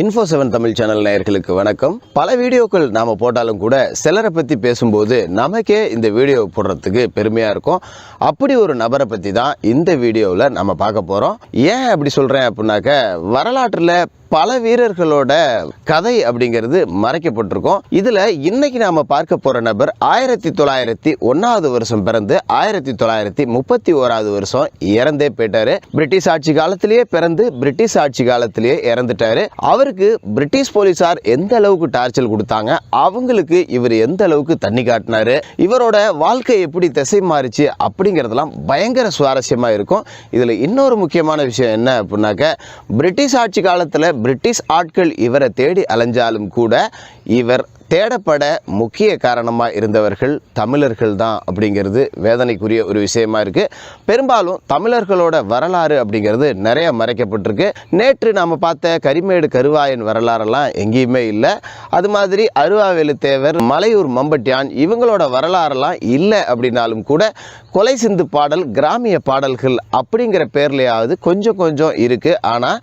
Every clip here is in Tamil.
இன்ஃபோ செவன் தமிழ் சேனல் நேயர்களுக்கு வணக்கம். பல வீடியோக்கள் நாம போட்டாலும் கூட சிலரை பத்தி பேசும்போது நமக்கே இந்த வீடியோ போடுறதுக்கு பெருமையா இருக்கும். அப்படி ஒரு நபரை பத்தி தான் இந்த வீடியோவில் நம்ம பார்க்க போறோம். ஏன் அப்படி சொல்றேன் அப்படின்னாக்க வரலாற்றுல பல வீரர்களோட கதை அப்படிங்கிறது மறைக்கப்பட்டிருக்கும். இதுல இன்னைக்கு நாம பார்க்க போற நபர் ஆயிரத்தி தொள்ளாயிரத்தி ஒன்னாவது வருஷம் பிறந்து ஆயிரத்தி தொள்ளாயிரத்தி முப்பத்தி ஓராவது வருஷம் இறந்தே போயிட்டாரு. பிரிட்டிஷ் ஆட்சி காலத்திலேயே பிறந்து பிரிட்டிஷ் ஆட்சி காலத்திலேயே இறந்துட்டாரு. அவருக்கு பிரிட்டிஷ் போலீசார் எந்த அளவுக்கு டார்ச்சர் கொடுத்தாங்க? அவங்களுக்கு இவர் எந்த அளவுக்கு தண்ணி காட்டினாரு? இவரோட வாழ்க்கை எப்படி திசை மாறிச்சு அப்படிங்கிறதெல்லாம் பயங்கர சுவாரஸ்யமாக இருக்கும். இதில் இன்னொரு முக்கியமான விஷயம் என்ன அப்படின்னாக்க பிரிட்டிஷ் ஆட்சி காலத்தில் பிரிட்டிஷ் ஆட்கள் இவரை தேடி அலைஞ்சாலும் கூட இவர் தேடப்பட முக்கிய காரணமாக இருந்தவர்கள் தமிழர்கள் தான் அப்படிங்கிறது வேதனைக்குரிய ஒரு விஷயமா இருக்குது பெரும்பாலும் தமிழர்களோட வரலாறு அப்படிங்கிறது நிறைய மறைக்கப்பட்டிருக்கு. நேற்று நாம் பார்த்த கரிமேடு கருவாயன் வரலாறெல்லாம் எங்கேயுமே இல்லை. அது மாதிரி அருவாவேலு தேவர் மலையூர் மம்பட்டியான் இவங்களோட வரலாறெல்லாம் இல்லை அப்படின்னாலும் கூட கொலை சிந்து பாடல் கிராமிய பாடல்கள் அப்படிங்கிற பேர்லையாவது கொஞ்சம் கொஞ்சம் இருக்குது ஆனால்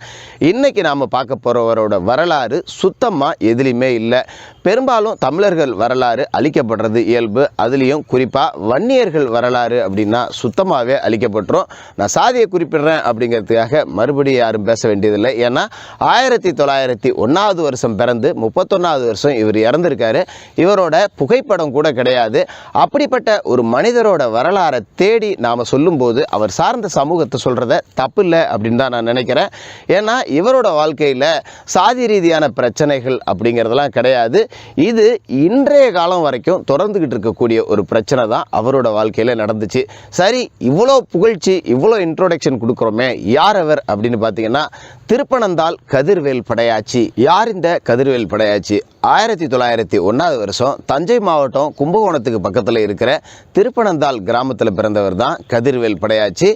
இன்றைக்கி நாம் பார்க்க போகிறவரோட வரலாறு சுத்தமாக எதுலேயுமே இல்லை. பெரும்பாலும் தமிழர்கள் வரலாறு அழிக்கப்படுறது இயல்பு. அதுலேயும் குறிப்பாக வன்னியர்கள் வரலாறு அப்படின்னா சுத்தமாகவே அழிக்கப்பட்டுரும். நான் சாதியை குறிப்பிடுறேன் அப்படிங்கிறதுக்காக மறுபடியும் யாரும் பேச வேண்டியதில்லை. ஏன்னா ஆயிரத்தி தொள்ளாயிரத்தி ஒன்றாவது வருஷம் பிறந்து முப்பத்தொன்னாவது வருஷம் இவர் இறந்திருக்காரு. இவரோட புகைப்படம் கூட கிடையாது. அப்படிப்பட்ட ஒரு மனிதரோட வரலாறை தேடி நாம் சொல்லும்போது அவர் சார்ந்த சமூகத்தை சொல்கிறத தப்பு இல்லை அப்படின்னு தான் நான் நினைக்கிறேன். ஏன்னா இவரோட வாழ்க்கையில் சாதி ரீதியான பிரச்சனைகள் அப்படிங்கிறதெல்லாம் கிடையாது. இது இன்றைய காலம் வரைக்கும் தொடர்ந்துக்கிட்டு இருக்கக்கூடிய ஒரு பிரச்சனை தான் அவரோட வாழ்க்கையில் நடந்துச்சு. சரி இவ்வளோ புகழ்ச்சி இவ்வளோ இன்ட்ரோடக்ஷன் கொடுக்குறோமே யார் அவர் அப்படின்னு பார்த்தீங்கன்னா திருப்பனந்தாள் கதிர்வேல் படையாச்சி. யார் இந்த கதிர்வேல் படையாச்சி? ஆயிரத்தி தொள்ளாயிரத்தி ஒன்றாவது வருஷம் தஞ்சை மாவட்டம் கும்பகோணத்துக்கு பக்கத்தில் இருக்கிற திருப்பனந்தாள் கிராமத்தில் பிறந்தவர் தான் கதிர்வேல் படையாச்சி.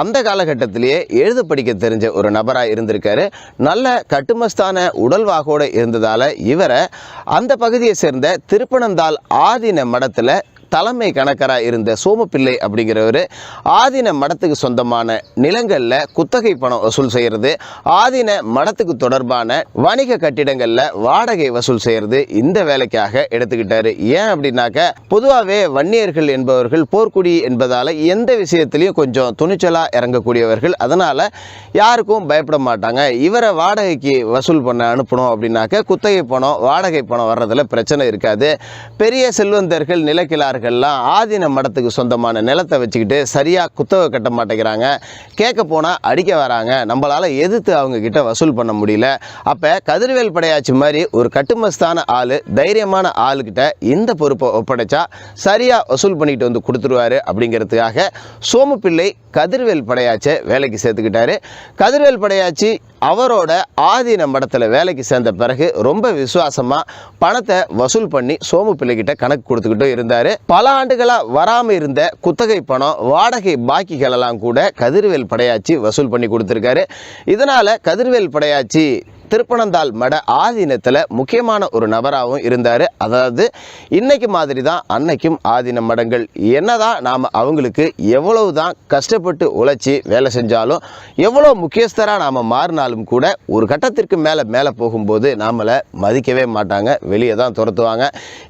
அந்த காலகட்டத்திலேயே எழுத படிக்க தெரிஞ்ச ஒரு நபராக இருந்திருக்காரு. நல்ல கட்டுமஸ்தான உடல்வாகோடு இருந்ததால் இவரை அந்த பகுதியை சேர்ந்த திருப்பனந்தாள் ஆதீன மடத்தில் தலைமை கணக்கராக இருந்த சோமப்பிள்ளை அப்படிங்கிறவர் ஆதீன மடத்துக்கு சொந்தமான நிலங்களில் குத்தகை பணம் வசூல் செய்கிறது ஆதீன மடத்துக்கு தொடர்பான வணிக கட்டிடங்களில் வாடகை வசூல் செய்கிறது இந்த வேலைக்காக எடுத்துக்கிட்டாரு. ஏன் அப்படின்னாக்க பொதுவாகவே வன்னியர்கள் என்பவர்கள் போர்க்குடி என்பதால் எந்த விஷயத்திலையும் கொஞ்சம் துணிச்சலாக இறங்கக்கூடியவர்கள். அதனால் யாருக்கும் பயப்பட மாட்டாங்க. இவரை வாடகைக்கு வசூல் பண்ண அனுப்பணும் அப்படின்னாக்க குத்தகை பணம் வாடகை பணம் வர்றதில் பிரச்சனை இருக்காது. பெரிய செல்வந்தர்கள் நிலக்கிழார்கள்லாம் ஆதீன மடத்துக்கு சொந்தமான நிலத்தை வச்சுக்கிட்டு சரியாக குத்தகை கட்ட மாட்டேங்கிறாங்க. கேட்க போனால் அடிக்க வராங்க. நம்மளால் எதிர்த்து அவங்கக்கிட்ட வசூல் பண்ண முடியல. அப்போ கதிர்வேல் படையாச்சி மாதிரி ஒரு கட்டுமஸ்தான ஆள் தைரியமான ஆளுக்கிட்ட இந்த பொறுப்பை ஒப்படைச்சா சரியாக வசூல் பண்ணிட்டு வந்து கொடுத்துருவாரு அப்படிங்கிறதுக்காக சோமப்பிள்ளை கதிர்வேல் படையாச்சை வேலைக்கு சேர்த்துக்கிட்டாரு. கதிர்வேல் படையாச்சி அவரோட ஆதீன மடத்தில் வேலைக்கு சேர்ந்த பிறகு ரொம்ப விசுவாசமாக பணத்தை வசூல் பண்ணி சோமு பிள்ளைகிட்ட கணக்கு கொடுத்துக்கிட்டும் இருந்தார். பல ஆண்டுகளாக வராமல் இருந்த குத்தகை பணம் வாடகை பாக்கிகளெல்லாம் கூட கதிர்வேல் படையாச்சி வசூல் பண்ணி கொடுத்துருக்காரு. இதனால் கதிர்வேல் படையாச்சி திருப்பனந்தாள் மட ஆதீனத்தில் முக்கியமான ஒரு நபராகவும் இருந்தார். அதாவது இன்னைக்கு மாதிரி தான் அன்னைக்கும் ஆதீன மடங்கள். என்னதான் நாம் அவங்களுக்கு எவ்வளவு தான் கஷ்டப்பட்டு உழைச்சி வேலை செஞ்சாலும் எவ்வளோ முக்கியஸ்தராக நாம் மாறினாலும் கூட ஒரு கட்டத்திற்கு மேலே மேலே போகும்போது நாமளை மதிக்கவே மாட்டாங்க. வெளியே தான் துரத்துவாங்க.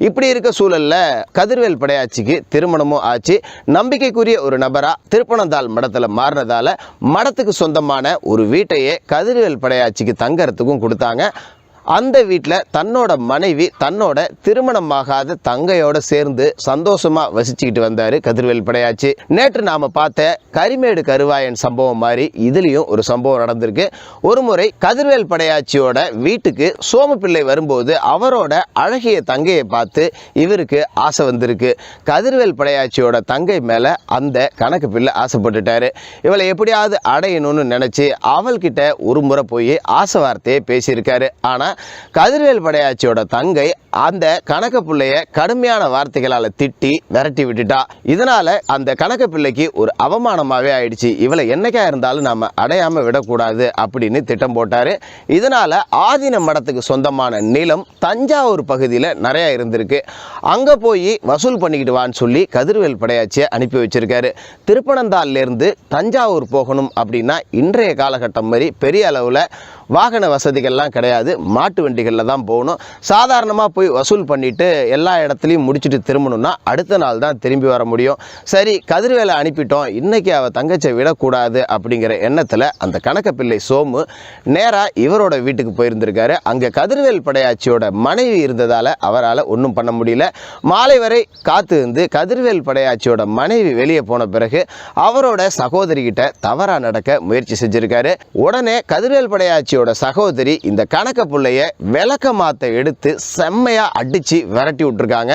இப்படி இருக்க சூழலில் கதிர்வேல் படையாட்சிக்கு திருமணமும் ஆச்சு. நம்பிக்கைக்குரிய ஒரு நபராக திருப்பனந்தாள் மடத்தில் மாறினதால மடத்துக்கு சொந்தமான ஒரு வீட்டையே கதிர்வேல் படையாட்சிக்கு படையாச்சிக்கு எல்லாத்துக்கும் கொடுத்தாங்க. அந்த வீட்டில் தன்னோட மனைவி தன்னோட திருமணமாகாத தங்கையோட சேர்ந்து சந்தோஷமாக வசிச்சுக்கிட்டு வந்தார் கதிர்வேல் படையாச்சு. நேற்று நாம பார்த்த கரிமேடு கருவாயன் சம்பவம் மாதிரி இதுலேயும் ஒரு சம்பவம் நடந்திருக்கு. ஒரு முறை கதிர்வேல் படையாச்சியோட வீட்டுக்கு சோமப்பிள்ளை வரும்போது அவரோட அழகிய தங்கையை பார்த்து இவருக்கு ஆசை வந்திருக்கு. கதிர்வேல் படையாச்சியோட தங்கை மேலே அந்த கணக்கு பிள்ளை ஆசைப்பட்டுட்டாரு. இவளை எப்படியாவது அடையணும்னு நினச்சி அவள்கிட்ட ஒரு முறை போய் ஆசை வார்த்தையை பேசியிருக்காரு. ஆனால் கதிர்வேல் படையாச்சியோட தங்கை அந்த கணக்க பிள்ளைய கடுமையான வார்த்தைகளால் திட்டி விரட்டி விட்டுட்டா. இதனால அந்த கணக்க பிள்ளைக்கு ஒரு அவமானமாகவே ஆயிடுச்சு. இவளை என்னைக்கா இருந்தாலும் நாம அடையாம விடக்கூடாது அப்படின்னு திட்டம் போட்டாரு. இதனால ஆதீன மடத்துக்கு சொந்தமான நிலம் தஞ்சாவூர் பகுதியில் நிறைய இருந்திருக்கு. அங்கே போய் வசூல் பண்ணிக்கிட்டு வான்னு சொல்லி கதிர்வேல் படையாச்சியை அனுப்பி வச்சிருக்காரு. திருப்பனந்தாள்ல இருந்து தஞ்சாவூர் போகணும் அப்படின்னா இன்றைய காலகட்டம் மாதிரி பெரிய அளவில் வாகன வசதிகள்லாம் கிடையாது. மாட்டு வண்டிகளில் தான் போகணும். சாதாரணமாக போய் வசூல் பண்ணிவிட்டு எல்லா இடத்துலையும் முடிச்சுட்டு திரும்பணும்னா அடுத்த நாள் தான் திரும்பி வர முடியும். சரி கதிர்வேலை அனுப்பிட்டோம். இன்றைக்கி அவள் தங்கச்சியை விடக்கூடாது அப்படிங்கிற எண்ணத்தில் அந்த கணக்க பிள்ளை சோமு நேராக இவரோட வீட்டுக்கு போயிருந்திருக்காரு. அங்கே கதிர்வேல் படையாச்சியோட மனைவி இருந்ததால் அவரால் ஒன்றும் பண்ண முடியல. மாலை வரை காத்து இருந்து கதிர்வேல் படையாச்சியோட மனைவி வெளியே போன பிறகு அவரோட சகோதரிகிட்ட தவறாக நடக்க முயற்சி செஞ்சுருக்காரு. உடனே கதிர்வேல் படையாச்சியோட சகோதரி இந்த கணக்க புள்ளைய விளக்க மாத்த எடுத்து செம்மையா அடிச்சு விரட்டி விட்டுருக்காங்க.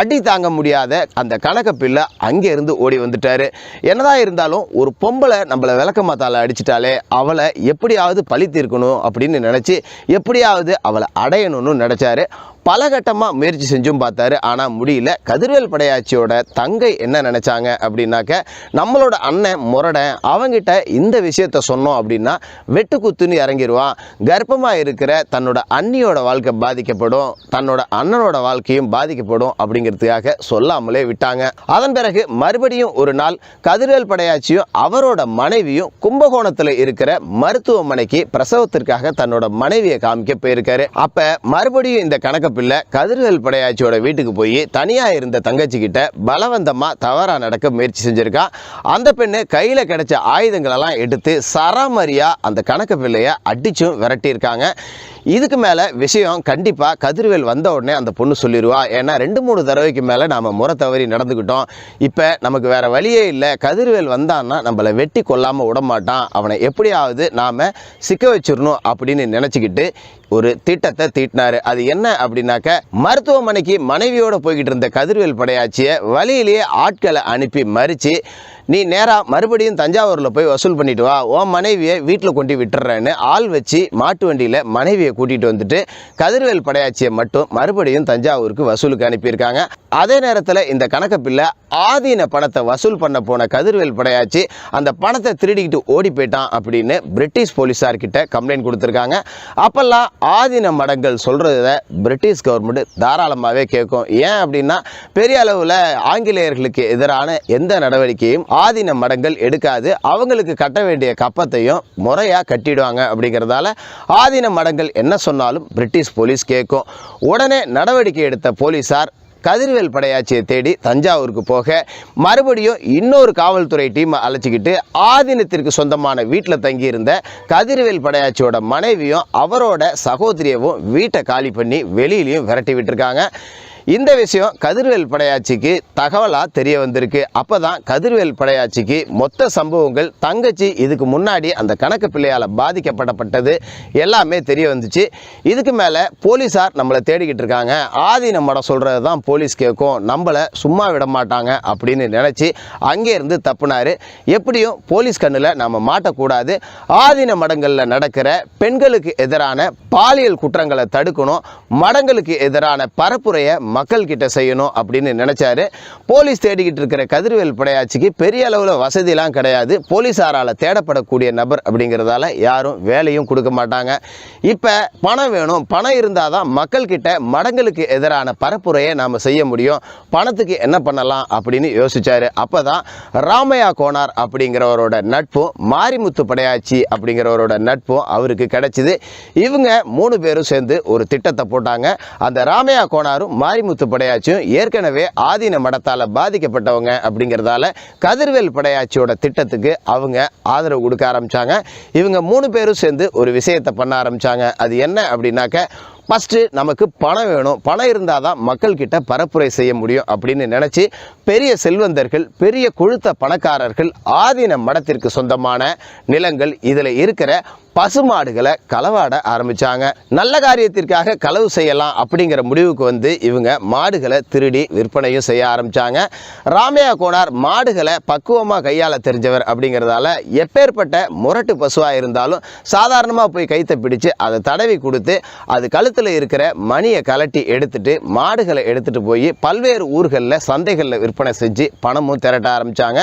அடி தாங்க முடியாத அந்த கணக்க பிள்ளை அங்கே இருந்து ஓடி வந்துட்டாரு. என்னதான் இருந்தாலும் ஒரு பொம்பளை நம்மளை விளக்க மாத்தால அடிச்சிட்டாலே அவளை எப்படியாவது பழி தீர்க்கணும் அப்படின்னு நினைச்சு எப்படியாவது அவளை அடையணும்னு நினைச்சாரு. பல கட்டமாக முயற்சி செஞ்சும் பார்த்தாரு. ஆனால் முடியல. கதிர்வேல் படையாச்சியோட தங்கை என்ன நினச்சாங்க அப்படின்னாக்க நம்மளோட அண்ணன் முரடன் அவங்கிட்ட இந்த விஷயத்த சொன்னோம் அப்படின்னா வெட்டுக்குத்துன்னு இறங்கிடுவான் கர்ப்பமாக இருக்கிற தன்னோட அண்ணியோட வாழ்க்கை பாதிக்கப்படும். தன்னோட அண்ணனோட வாழ்க்கையும் பாதிக்கப்படும் அப்படிங்கிறதுக்காக சொல்லாமலே விட்டாங்க. அதன் பிறகு மறுபடியும் ஒரு நாள் கதிர்வேல் படையாச்சியும் அவரோட மனைவியும் கும்பகோணத்தில் இருக்கிற மருத்துவமனைக்கு பிரசவத்திற்காக தன்னோட மனைவியை காமிக்க போயிருக்காரு. அப்போ மறுபடியும் இந்த கணக்கு பிள்ளை கதிர்வேல் படையாச்சியோட வீட்டுக்கு போய் தனியா இருந்த தங்கச்சி கிட்ட பலவந்தமா தவறாக நடக்க முயற்சி செஞ்சுருக்கான் அந்த பெண்ணு கையில் கிடைச்ச ஆயுதங்களெல்லாம் எடுத்து சராமரியாக அந்த கணக்கு பிள்ளையை அடிச்சும் விரட்டியிருக்காங்க. இதுக்கு மேலே விஷயம் கண்டிப்பாக கதிர்வேல் வந்த உடனே அந்த பொண்ணு சொல்லிடுவா ஏன்னா ரெண்டு மூணு தடவைக்கு மேலே நாம் முறை தவறி நடந்துக்கிட்டோம். இப்போ நமக்கு வேறு வழியே இல்லை. கதிர்வேல் வந்தான்னா நம்மளை வெட்டி கொல்லாமல் விட மாட்டான். அவனை எப்படியாவது நாம் சிக்க வச்சிடணும் அப்படின்னு நினச்சிக்கிட்டு ஒரு திட்டத்தை தீட்டினார். அது என்ன அப்படின்னாக்க மருத்துவமனைக்கு மனைவியோடு போய்கிட்டு இருந்த கதிர்வேல் படையாச்சியை வழியிலேயே ஆட்களை அனுப்பி மறித்து நீ நேராக மறுபடியும் தஞ்சாவூரில் போய் வசூல் பண்ணிட்டு வா. உன் மனைவியை வீட்டில் கொண்டு விட்டுறேன்னு ஆள் வச்சு மாட்டு வண்டியில் மனைவியை கூட்டிகிட்டு வந்துட்டு கதிர்வேல் படையாட்சியை மட்டும் மறுபடியும் தஞ்சாவூருக்கு வசூலுக்கு அனுப்பியிருக்காங்க. அதே நேரத்தில் இந்த கணக்க பிள்ளை ஆதீன பணத்தை வசூல் பண்ண போன கதிர்வேல் படையாச்சி அந்த பணத்தை திருடிக்கிட்டு ஓடி போயிட்டான் அப்படின்னு பிரிட்டிஷ் போலீஸார்கிட்ட கம்ப்ளைண்ட் கொடுத்துருக்காங்க. அப்போல்லாம் ஆதீன மடங்கள் சொல்கிறத பிரிட்டிஷ் கவர்மெண்ட் தாராளமாகவே கேட்கும். ஏன் அப்படின்னா பெரிய அளவில் ஆங்கிலேயர்களுக்கு எதிரான எந்த நடவடிக்கையும் ஆதீன மடங்கள் எடுக்காது. அவங்களுக்கு கட்ட வேண்டிய கப்பத்தையும் முறையாக கட்டிடுவாங்க அப்படிங்கிறதால ஆதீன மடங்கள் என்ன சொன்னாலும் பிரிட்டிஷ் போலீஸ் கேட்கும். உடனே நடவடிக்கை எடுத்த போலீஸார் கதிர்வேல் படையாட்சியை தேடி தஞ்சாவூருக்கு போக மறுபடியும் இன்னொரு காவல்துறை டீமை அழைச்சிக்கிட்டு ஆதீனத்திற்கு சொந்தமான வீட்டில் தங்கியிருந்த கதிர்வேல் படையாட்சியோட மனைவியும் அவரோட சகோதரியவும் வீட்டை காலி பண்ணி வெளியிலையும் விரட்டி விட்டுருக்காங்க. இந்த விஷயம் கதிர்வேல் படையாட்சிக்கு தகவலாக தெரிய வந்திருக்கு. அப்போ தான் கதிர்வேல் படையாட்சிக்கு மொத்த சம்பவங்கள் தங்கச்சி இதுக்கு முன்னாடி அந்த கணக்கு பிள்ளையால் பாதிக்கப்படப்பட்டது எல்லாமே தெரிய வந்துச்சு. இதுக்கு மேலே போலீஸார் நம்மளை தேடிக்கிட்டு இருக்காங்க. ஆதீன மடம் சொல்கிறது தான் போலீஸ் கேட்கும். நம்மளை சும்மா விட மாட்டாங்க அப்படின்னு நினச்சி அங்கேருந்து தப்புனாரு. எப்படியும் போலீஸ் கண்ணில் நம்ம மாட்டக்கூடாது. ஆதீன மடங்களில் நடக்கிற பெண்களுக்கு எதிரான பாலியல் குற்றங்களை தடுக்கணும். மடங்களுக்கு எதிரான பரப்புரையை மக்கள் கிட்ட செய்யணும் அப்படின்னு நினைச்சாரு. போலீஸ் தேடிக்கிட்டு இருக்கிற கதிர்வேல் படையாச்சிக்கு பெரிய அளவில் வசதியெலாம் கிடையாது. போலீஸாரால் தேடப்படக்கூடிய நபர் அப்படிங்கிறதால யாரும் வேலையும் கொடுக்க மாட்டாங்க. இப்போ பணம் வேணும். பணம் இருந்தால் தான் மக்கள் கிட்ட மடங்களுக்கு எதிரான பரப்புரையை நாம் செய்ய முடியும். பணத்துக்கு என்ன பண்ணலாம் அப்படின்னு யோசிச்சாரு. அப்போ தான் ராமையா கோனார் அப்படிங்கிறவரோட நட்பும் மாரிமுத்து படையாச்சி அப்படிங்கிறவரோட நட்பும் அவருக்கு கிடைச்சிது. இவங்க மூணு பேரும் சேர்ந்து ஒரு திட்டத்தை போட்டாங்க. அந்த ராமையா கோனாரும் மாரிமுத்து படையாச்சியும் ஏற்கனவே ஆதீன மடத்தால் பாதிக்கப்பட்டவங்க அப்படிங்கிறதால கதிர்வேல் படையாச்சியோட திட்டத்துக்கு அவங்க ஆதரவு கொடுக்க ஆரம்பிச்சாங்க. இவங்க மூணு பேரும் சேர்ந்து ஒரு விஷயத்தை பண்ண ஆரம்பிச்சாங்க. அது என்ன அப்படின்னாக்க ஃபஸ்ட்டு நமக்கு பணம் வேணும். பணம் இருந்தால் தான் மக்கள்கிட்ட பரப்புரை செய்ய முடியும் அப்படின்னு நினச்சி பெரிய செல்வந்தர்கள் பெரிய கொழுத்த பணக்காரர்கள் ஆதீன மடத்திற்கு சொந்தமான நிலங்கள் இதில் இருக்கிற பசுமாடுகளை களவாட ஆரம்பித்தாங்க நல்ல காரியத்திற்காக களவு செய்யலாம் அப்படிங்கிற முடிவுக்கு வந்து இவங்க மாடுகளை திருடி விற்பனையும் செய்ய ஆரம்பித்தாங்க ராமையா கோனார் மாடுகளை பக்குவமாக கையாள தெரிஞ்சவர் அப்படிங்கிறதால எப்பேற்பட்ட முரட்டு பசுவாக இருந்தாலும் சாதாரணமாக போய் கைத்தை பிடிச்சு அதை தடவி கொடுத்து அது கழுத்தில் இருக்கிற மணியை கலட்டி எடுத்துட்டு மாடுகளை எடுத்துட்டு போய் பல்வேறு ஊர்களில் சந்தைகளில் விற்பனை செஞ்சு பணமும் திரட்ட ஆரம்பித்தாங்க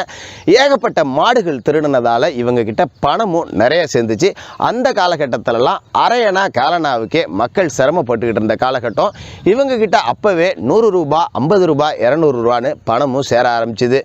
ஏகப்பட்ட மாடுகள் திருடினதால இவங்க கிட்ட பணமும் நிறைய சேர்ந்துச்சு. அந்த காலகட்டத்திலலாம் அரையணா காலனாவுக்கே மக்கள் சிரமப்பட்டுக்கிட்டு இருந்த காலகட்டம். இவங்கக்கிட்ட அப்போவே நூறு ரூபாய் ஐம்பது ரூபாய் இரநூறு ரூபான்னு பணமும் சேர ஆரம்பிச்சுது.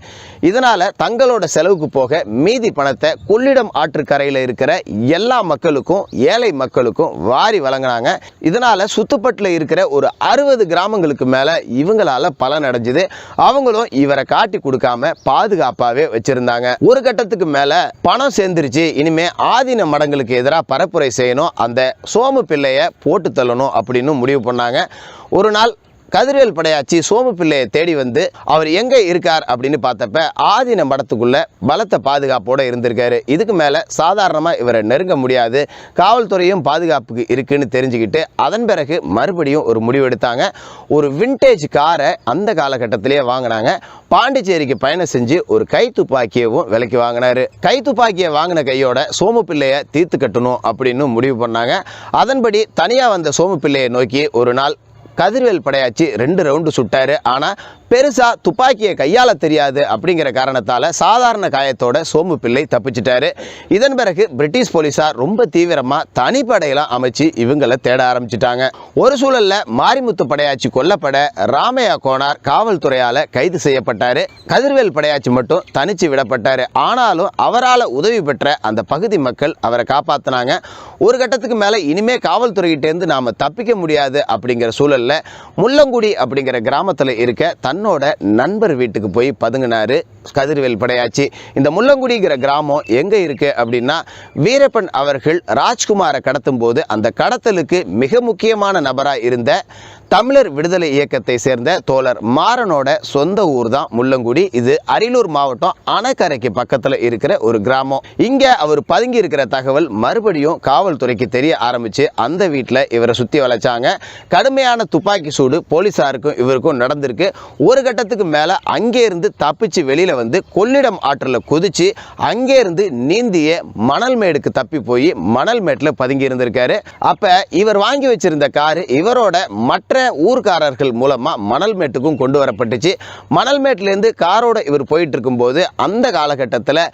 இதனால் தங்களோட செலவுக்கு போக மீதி பணத்தை கொள்ளிடம் ஆற்றுக்கரையில் இருக்கிற எல்லா மக்களுக்கும் ஏழை மக்களுக்கும் வாரி வழங்கினாங்க. இதனால் சுத்துப்பட்டில் இருக்கிற ஒரு அறுபது கிராமங்களுக்கு மேலே இவங்களால பலன் அடைஞ்சுது. அவங்களும் இவரை காட்டி கொடுக்காம பாதுகாப்பாகவே வச்சுருந்தாங்க. ஒரு கட்டத்துக்கு மேலே பணம் சேர்ந்துருச்சு. இனிமேல் ஆதீன மடங்களுக்கு எதிராக பரப்புரை செய்யணும். அந்த சோமு பிள்ளையை போட்டு தள்ளணும் அப்படின்னு முடிவு பண்ணாங்க. ஒரு நாள் கதிர்வேல் படையாச்சி சோமு பிள்ளையை தேடி வந்து அவர் எங்க இருக்கார் அப்படின்னு பார்த்தப்ப ஆதீன மடத்துக்குள்ள பலத்த பாதுகாப்போட இருந்திருக்காரு. இதுக்கு மேல சாதாரணமா இவரை நெருங்க முடியாது. காவல்துறையும் பாதுகாப்புக்கு இருக்குன்னு தெரிஞ்சுக்கிட்டு அதன் பிறகு மறுபடியும் ஒரு முடிவு எடுத்தாங்க. ஒரு விண்டேஜ் காரை அந்த காலகட்டத்திலேயே வாங்கினாங்க. பாண்டிச்சேரிக்கு பயணம் செஞ்சு ஒரு கை துப்பாக்கியவும் விலைக்கு வாங்கினாரு. கை துப்பாக்கியை வாங்கின கையோட சோமு பிள்ளையை தீர்த்து கட்டணும் அப்படின்னு முடிவு பண்ணாங்க. அதன்படி தனியா வந்த சோமு பிள்ளையை நோக்கி ஒரு நாள் கதிர்வேல் படையாச்சி ரெண்டு ரவுண்டு சுட்டாரு. ஆனால் பெருசாக துப்பாக்கியை கையாள தெரியாது அப்படிங்கிற காரணத்தால் சாதாரண காயத்தோட சோமு பிள்ளை தப்பிச்சிட்டாரு. இதன் பிறகு பிரிட்டிஷ் போலீஸார் ரொம்ப தீவிரமாக தனிப்படையெல்லாம் அமைச்சு இவங்களை தேட ஆரம்பிச்சிட்டாங்க. ஒரு சூழலில் மாரிமுத்து படையாச்சி கொல்லப்பட ராமையா கோனார் காவல்துறையால் கைது செய்யப்பட்டார். கதிர்வேல் படையாச்சி மட்டும் தனிச்சு விடப்பட்டார். ஆனாலும் அவரால் உதவி பெற்ற அந்த பகுதி மக்கள் அவரை காப்பாத்தினாங்க. ஒரு கட்டத்துக்கு மேலே இனிமே காவல்துறையிட்டேருந்து நாம் தப்பிக்க முடியாது அப்படிங்கிற சூழலில் முள்ளங்குடி அப்படிங்கிற கிராமத்தில் இருக்க தன் தன்னோட நண்பர் வீட்டுக்கு போய் பதுங்கினாரு. கதிர்வேல் படையாச்சி. இந்த முள்ளங்குடிங்கிற கிராமம் எங்கே இருக்கு அப்படின்னா வீரப்பன் அவர்கள் ராஜ்குமாரை கடத்தும் போது அந்த கடத்தலுக்கு மிக முக்கியமான நபராக இருந்த தமிழர் விடுதலை இயக்கத்தை சேர்ந்த தோழர் மாறனோட சொந்த ஊர் தான் முள்ளங்குடி. இது அரியலூர் மாவட்டம் அணக்கரைக்கு பக்கத்தில் இருக்கிற ஒரு கிராமம். இங்க அவர் பதுங்கி இருக்கிற தகவல் மறுபடியும் காவல்துறைக்கு தெரிய ஆரம்பிச்சு அந்த வீட்டில் இவரை சுத்தி வளைச்சாங்க. கடுமையான துப்பாக்கி சூடு போலீசாருக்கும் இவருக்கும் நடந்திருக்கு. ஒரு கட்டத்துக்கு மேல அங்கேருந்து தப்பிச்சு வெளியில வந்து கொள்ளிடம் ஆற்றில் குதிச்சு அங்கேருந்து நீந்திய மணல் மேடுக்கு தப்பி போய் மணல் மேட்டில் பதுங்கி இருந்திருக்காரு. அப்ப இவர் வாங்கி வச்சிருந்த காரு இவரோட மற்ற ஊர்க்காரர்கள் மூலமா மணல்மேட்டுக்கும் கொண்டு வரப்பட்டுச்சு. மணல்மேட்டிலேருந்து காரோட இவர் போயிட்டு இருக்கும்போது அந்த காலகட்டத்தில்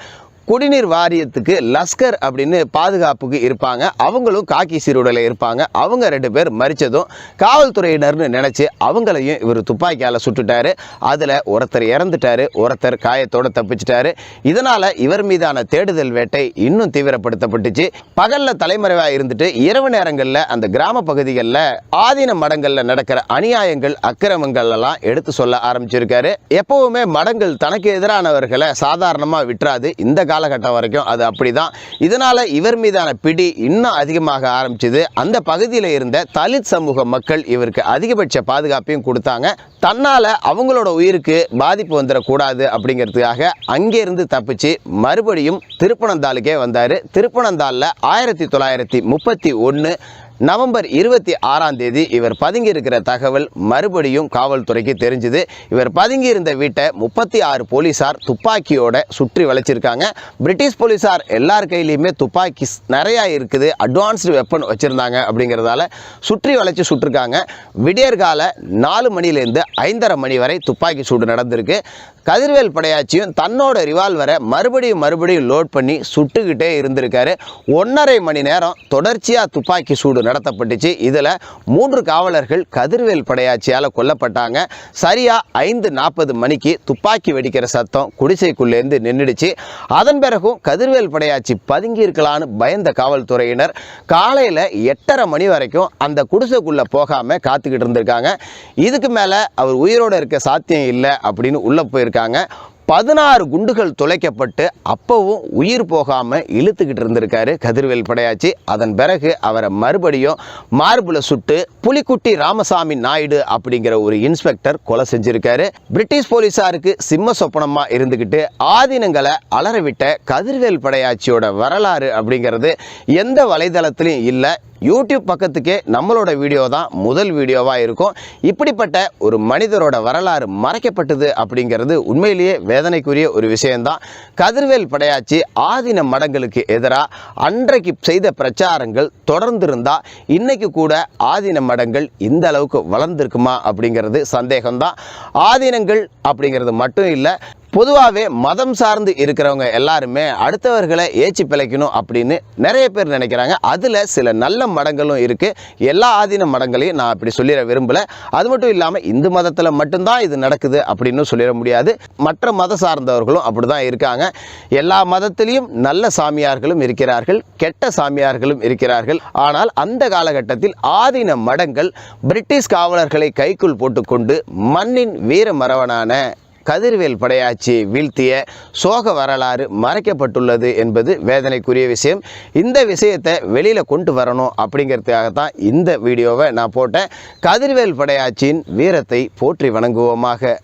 குடிநீர் வாரியத்துக்கு லஸ்கர் அப்படின்னு பாதுகாப்புக்கு இருப்பாங்க. அவங்களும் காக்கி சீருடலை இருப்பாங்க. அவங்க ரெண்டு பேர் மறித்ததும் காவல்துறையினர்னு நினச்சி அவங்களையும் இவர் துப்பாக்கியால் சுட்டுட்டாரு. அதில் ஒருத்தர் இறந்துட்டாரு ஒருத்தர் காயத்தோட தப்பிச்சிட்டாரு. இதனால் இவர் மீதான தேடுதல் வேட்டை இன்னும் தீவிரப்படுத்தப்பட்டுச்சு. பகலில் தலைமறைவாக இருந்துட்டு இரவு நேரங்களில் அந்த கிராம பகுதிகளில் ஆதீன மடங்களில் நடக்கிற அநியாயங்கள் அக்கிரமங்கள் எல்லாம் எடுத்து சொல்ல ஆரம்பிச்சிருக்காரு. எப்பவுமே மடங்கள் தனக்கு எதிரானவர்களை சாதாரணமாக விட்டுறாது. இந்த காலகட்டம் வரைக்கும் அது அப்படிதான். இதனால் இவர் மீதான பிடி இன்னும் அதிகமாக ஆரம்பிச்சது. அந்த பகுதியில் இருந்த தலித் சமூக மக்கள் இவருக்கு அதிகபட்ச பாதுகாப்பையும் கொடுத்தாங்க. தன்னால் அவங்களோட உயிருக்கு பாதிப்பு வந்துடக்கூடாது அப்படிங்கிறதுக்காக அங்கேருந்து தப்பிச்சு மறுபடியும் திருப்பனந்தாளுக்கே வந்தார். திருப்பனந்தாளில் ஆயிரத்தி தொள்ளாயிரத்தி முப்பத்தி ஒன்று நவம்பர் இருபத்தி ஆறாம் தேதி இவர் பதுங்கி இருக்கிற தகவல் மறுபடியும் காவல்துறைக்கு தெரிஞ்சுது. இவர் பதுங்கி இருந்த வீட்டை முப்பத்தி ஆறு போலீசார் துப்பாக்கியோட சுற்றி வளைச்சிருக்காங்க. பிரிட்டிஷ் போலீசார் எல்லார் கையிலையுமே துப்பாக்கி நிறையா இருக்குது. அட்வான்ஸ்டு வெப்பன் வச்சுருந்தாங்க அப்படிங்கிறதால சுற்றி வளைச்சி சுட்டிருக்காங்க. விடியற்கால நாலு மணிலேருந்து ஐந்தரை மணி வரை துப்பாக்கி சூடு நடந்திருக்கு. கதிர்வேல் படையாச்சியும் தன்னோட ரிவால்வரை மறுபடியும் மறுபடியும் லோட் பண்ணி சுட்டுக்கிட்டே இருந்திருக்காரு. ஒன்றரை மணி நேரம் தொடர்ச்சியாக துப்பாக்கி சூடு நடத்தப்பட்டுச்சு. இதில் மூன்று காவலர்கள் கதிர்வேல் படையாட்சியால் கொல்லப்பட்டாங்க. சரியாக ஐந்து நாற்பது மணிக்கு துப்பாக்கி வெடிக்கிற சத்தம் குடிசைக்குள்ளேருந்து நின்றுடுச்சு அதன் பிறகும் கதிர்வேல் படையாட்சி பதுங்கி இருக்கலான்னு பயந்த காவல்துறையினர் காலையில் எட்டரை மணி வரைக்கும் அந்த குடிசைக்குள்ளே போகாமல் காத்துக்கிட்டு இருந்திருக்காங்க. இதுக்கு மேலே அவர் உயிரோடு இருக்க சாத்தியம் இல்லை அப்படின்னு உள்ளே போயிருக்காங்க. பதினாறு குண்டுகள் துளைக்கப்பட்டு அப்பவும் உயிர் போகாமல் இழுத்துக்கிட்டு இருந்திருக்காரு கதிர்வேல் படையாச்சி. அதன் பிறகு அவரை மறுபடியும் மார்பில் சுட்டு புலிக்குட்டி ராமசாமி நாயுடு அப்படிங்கிற ஒரு இன்ஸ்பெக்டர் கொலை செஞ்சிருக்காரு. பிரிட்டிஷ் போலீஸாருக்கு சிம்ம சொப்பனமாக இருந்துக்கிட்டு ஆதீனங்களை அலறவிட்ட கதிர்வேல் படையாச்சியோட வரலாறு அப்படிங்கிறது எந்த வலைதளத்திலையும் இல்லை யூடியூப் பக்கத்துக்கே நம்மளோட வீடியோ தான் முதல் வீடியோவாக இருக்கும். இப்படிப்பட்ட ஒரு மனிதரோட வரலாறு மறைக்கப்பட்டது அப்படிங்கிறது உண்மையிலேயே வேதனைக்குரிய ஒரு விஷயம்தான். கதிர்வேல் படையாச்சி ஆதின மடங்களுக்கு எதிராக அன்றைக்கு செய்த பிரச்சாரங்கள் தொடர்ந்து இருந்தால் கூட ஆதின மடங்கள் இந்த அளவுக்கு வளர்ந்துருக்குமா அப்படிங்கிறது சந்தேகம்தான். ஆதீனங்கள் அப்படிங்கிறது மட்டும் இல்லை பொதுவாகவே மதம் சார்ந்து இருக்கிறவங்க எல்லாருமே அடுத்தவர்களை ஏச்சி பிழைக்கணும் அப்படின்னு நிறைய பேர் நினைக்கிறாங்க. அதில் சில நல்ல மடங்களும் இருக்குது எல்லா ஆதீன மடங்களையும் நான் அப்படி சொல்லிட விரும்பலை. அது மட்டும் இல்லாமல் இந்து மதத்தில் மட்டும்தான் இது நடக்குது அப்படின்னு சொல்லிட முடியாது. மற்ற மத சார்ந்தவர்களும் அப்படி தான் இருக்காங்க. எல்லா மதத்திலையும் நல்ல சாமியார்களும் இருக்கிறார்கள் கெட்ட சாமியார்களும் இருக்கிறார்கள். ஆனால் அந்த காலகட்டத்தில் ஆதீன மடங்கள் பிரிட்டிஷ் காவலர்களை கைக்குள் போட்டுக்கொண்டு மண்ணின் வீர மரவனான கதிர்வேல் படையாச்சியை வீழ்த்திய சோக வரலாறு மறைக்கப்பட்டுள்ளது என்பது வேதனைக்குரிய விஷயம். இந்த விஷயத்தை வெளியில் கொண்டு வரணும் அப்படிங்கிறதுக்காக தான் இந்த வீடியோவை நான் போட்டேன். கதிர்வேல் படையாச்சியின் வீரத்தை போற்றி வணங்குவோமாக.